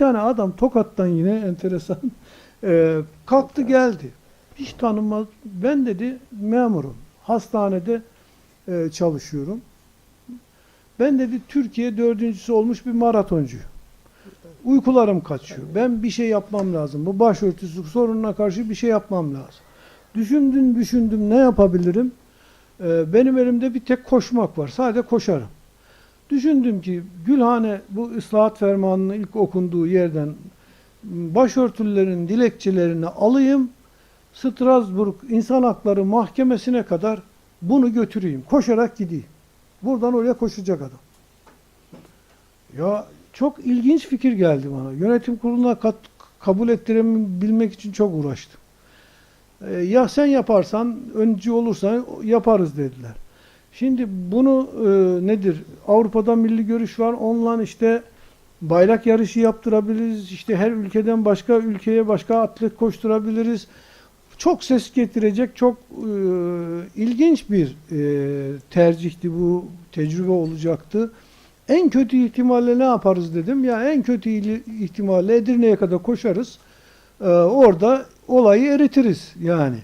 tane adam Tokat'tan yine enteresan e, kalktı geldi. Hiç tanınmaz. Ben dedi memurum. Hastanede e, çalışıyorum. Ben dedi Türkiye dördüncüsü olmuş bir maratoncuyum. Uykularım kaçıyor. Ben bir şey yapmam lazım. Bu başörtüsü sorununa karşı bir şey yapmam lazım. Düşündüm düşündüm ne yapabilirim? Ee, benim elimde bir tek koşmak var. Sadece koşarım. Düşündüm ki Gülhane bu ıslahat fermanının ilk okunduğu yerden başörtülerin dilekçelerini alayım. Strasbourg İnsan Hakları Mahkemesi'ne kadar bunu götüreyim. Koşarak gideyim. Buradan oraya koşacak adam. Ya çok ilginç fikir geldi bana. Yönetim kuruluna kat, kabul ettirebilmek için çok uğraştım. Ee, ya sen yaparsan, öncü olursan yaparız dediler. Şimdi bunu e, nedir? Avrupa'da milli görüş var. Onunla işte bayrak yarışı yaptırabiliriz. İşte her ülkeden başka ülkeye başka atlet koşturabiliriz. Çok ses getirecek, çok e, ilginç bir e, tercihti bu, tecrübe olacaktı. En kötü ihtimalle ne yaparız dedim. Ya en kötü ihtimalle Edirne'ye kadar koşarız. Ee, orada olayı eritiriz yani.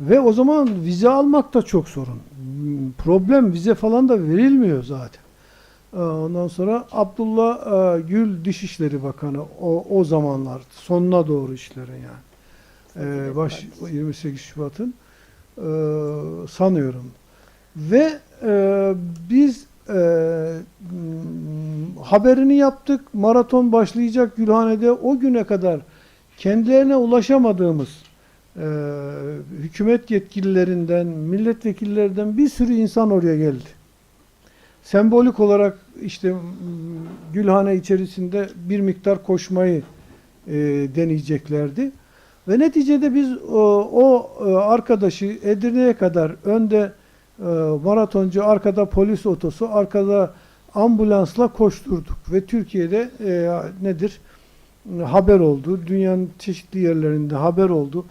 Ve o zaman vize almak da çok sorun. Problem vize falan da verilmiyor zaten. Ee, Ondan sonra Abdullah e, Gül Dışişleri Bakanı o, o zamanlar sonuna doğru işlerin yani. Ee, baş 28 Şubat'ın e, sanıyorum. Ve e, biz e, haberini yaptık. Maraton başlayacak Gülhane'de o güne kadar kendilerine ulaşamadığımız e, hükümet yetkililerinden, milletvekillerinden bir sürü insan oraya geldi. Sembolik olarak işte Gülhane içerisinde bir miktar koşmayı e, deneyeceklerdi. Ve neticede biz o, o e, arkadaşı Edirne'ye kadar önde e, maratoncu, arkada polis otosu, arkada ambulansla koşturduk. Ve Türkiye'de e, nedir? Haber oldu. Dünyanın çeşitli yerlerinde haber oldu.